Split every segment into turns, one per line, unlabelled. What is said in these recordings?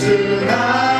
是那。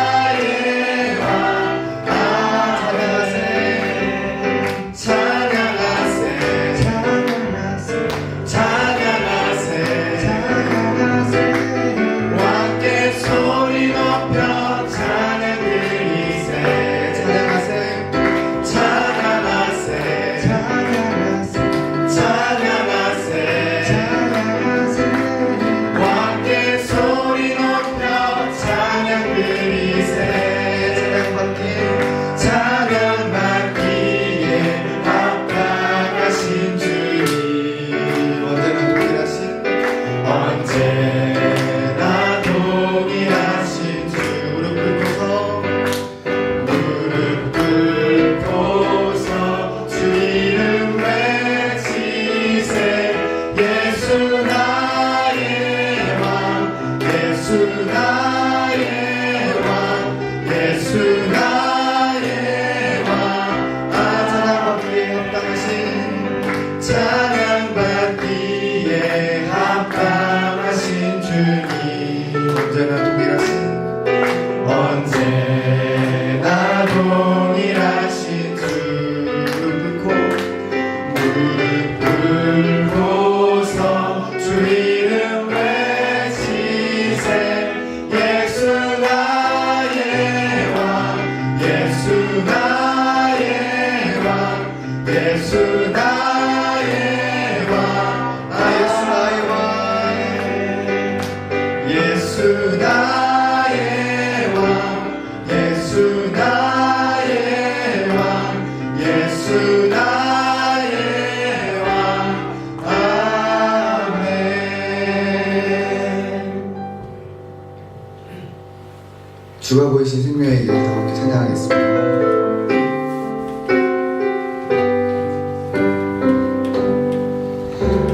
주가 보이신 생명의 길 더욱이 찬양하겠습니다.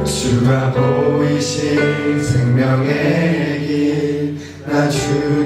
주가 보이신 생명의 길 나 주.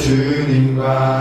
주님과